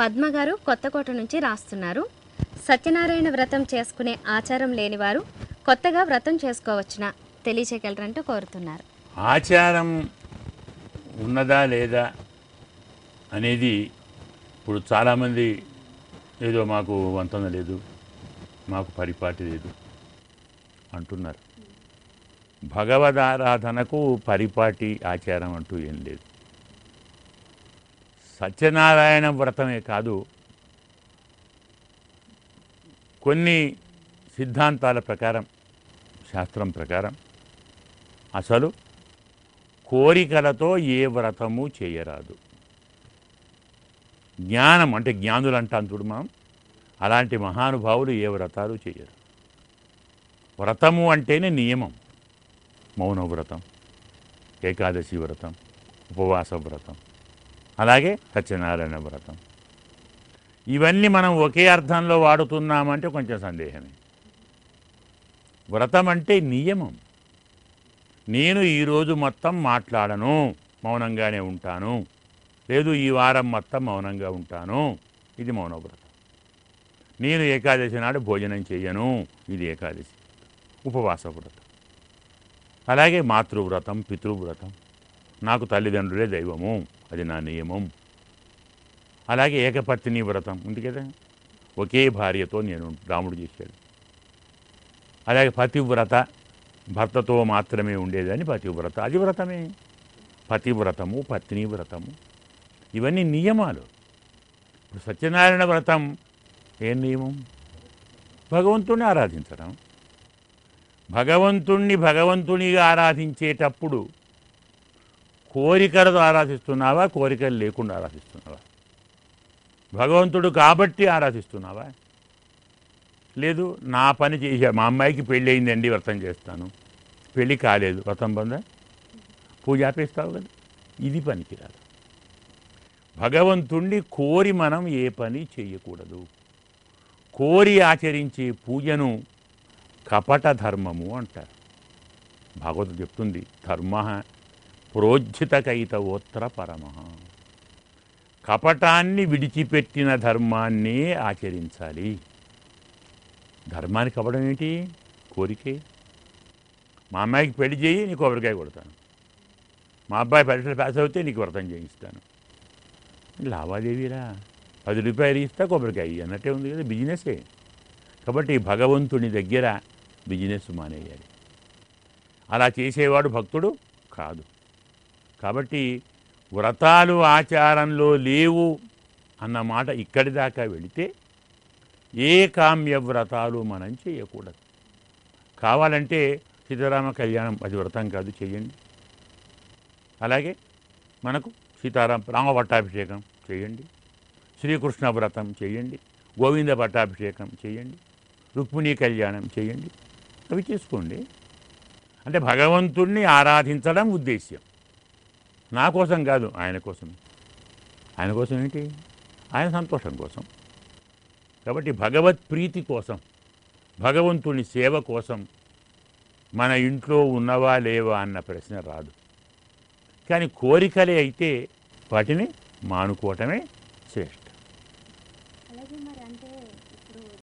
పద్మ గారు కొత్తకోట నుంచి రాస్తున్నారు. సత్యనారాయణ వ్రతం చేసుకునే ఆచారం లేనివారు కొత్తగా వ్రతం చేసుకోవచ్చునా తెలియచేయగలరంటూ కోరుతున్నారు. ఆచారం ఉన్నదా లేదా అనేది ఇప్పుడు చాలామంది ఏదో మాకు వంతన లేదు మాకు పరిపాటి లేదు అంటున్నారు. భగవదారాధనకు పరిపాటి ఆచారం అంటూ ఏం లేదు. సత్యనారాయణ వ్రతమే కాదు కొన్ని సిద్ధాంతాల ప్రకారం శాస్త్రం ప్రకారం అసలు కోరికలతో ఏ వ్రతము చేయరాదు. జ్ఞానం అంటే జ్ఞానులు అంటాం చూడు మనం అలాంటి మహానుభావులు ఏ వ్రతాలు చేయరు. వ్రతము అంటేనే నియమం మౌన వ్రతం ఏకాదశి వ్రతం ఉపవాస వ్రతం అలాగే సత్యనారాయణ వ్రతం. ఇవన్నీ మనం ఒకే అర్థంలో వాడుతున్నామంటే కొంచెం సందేహమే. వ్రతం అంటే నియమం. నేను ఈరోజు మొత్తం మాట్లాడను మౌనంగానే ఉంటాను. లేదు ఈ వారం మొత్తం మౌనంగా ఉంటాను. ఇది మౌనవ్రతం. నేను ఏకాదశి నాడు భోజనం చేయను. ఇది ఏకాదశి. ఉపవాస వ్రతం. అలాగే మాతృవ్రతం పితృవ్రతం. నాకు తల్లిదండ్రులే దైవము. అది నా నియమం. అలాగే ఏకపత్ని వ్రతం. ఉంది కదా? ఒకే భార్యతో నేను రాముడు చేశాడు. అలాగే పతివ్రత భర్తతో మాత్రమే ఉండేదని పతివ్రత. అది వ్రతమే. పతివ్రతము పత్ని వ్రతము. ఇవన్నీ నియమాలు. ఇప్పుడు సత్యనారాయణ వ్రతం ఏం నియమం? భగవంతుణ్ణి ఆరాధించడం. భగవంతుణ్ణి భగవంతునిగా ఆరాధించేటప్పుడు కోరికలతో ఆరాధిస్తున్నావా? కోరికలు లేకుండా ఆరాధిస్తున్నావా? భగవంతుడు కాబట్టి ఆరాధిస్తున్నావా? లేదు నా పని చేసా మా అమ్మాయికి పెళ్ళి అయిందండి వ్రతం చేస్తాను. పెళ్ళి కాలేదు. వ్రతం పొందా పూజ ఆపేస్తావు కదా? ఇది పనికిరాదు. భగవంతుణ్ణి కోరి మనం ఏ పని చేయకూడదు. కోరి ఆచరించే పూజను కపట ధర్మము అంటారు. భాగవతం చెప్తుంది ధర్మ ప్రోజ్జితకైతవోత్ర పరమ కపటాన్ని విడిచిపెట్టిన ధర్మాన్ని ఆచరించాలి. ధర్మానికి కపడం ఏంటి కోరికే. మా అమ్మాయికి పెళ్ళి చేయి నీకు కొబ్బరికాయ కొడతాను. మా అబ్బాయి పరీక్షలు పాస్ అవుతే నీకు వ్రతం చేయిస్తాను. లావాదేవీరా పది రూపాయలు ఇస్తా కొబ్బరికాయ అన్నట్టే ఉంది కదా బిజినెసే. కాబట్టి భగవంతుని దగ్గర బిజినెస్ మానేయాలి. అలా చేసేవాడు భక్తుడు కాదు. కాబట్టి వ్రతాలు ఆచారంలో లేవు అన్న మాట ఇక్కడి దాకా వెళితే ఏ కామ్య వ్రతాలు మనం చేయకూడదు. కావాలంటే సీతారామ కళ్యాణం అది వ్రతం కాదు చేయండి. అలాగే మనకు సీతారాం రామ పట్టాభిషేకం చేయండి. శ్రీకృష్ణ వ్రతం చేయండి. గోవింద పట్టాభిషేకం చేయండి. రుక్మిణీ కళ్యాణం చేయండి. అవి చేసుకోండి. అంటే భగవంతుణ్ణి ఆరాధించడం ఉద్దేశ్యం. నా కోసం కాదు ఆయన కోసం. ఆయన కోసం ఏంటి? ఆయన సంతోషం కోసం. కాబట్టి భగవత్ ప్రీతి కోసం భగవంతుని సేవ కోసం మన ఇంట్లో ఉన్నవా లేవా అన్న ప్రశ్న రాదు. కానీ కోరికలే అయితే వాటిని మానుకోవటమే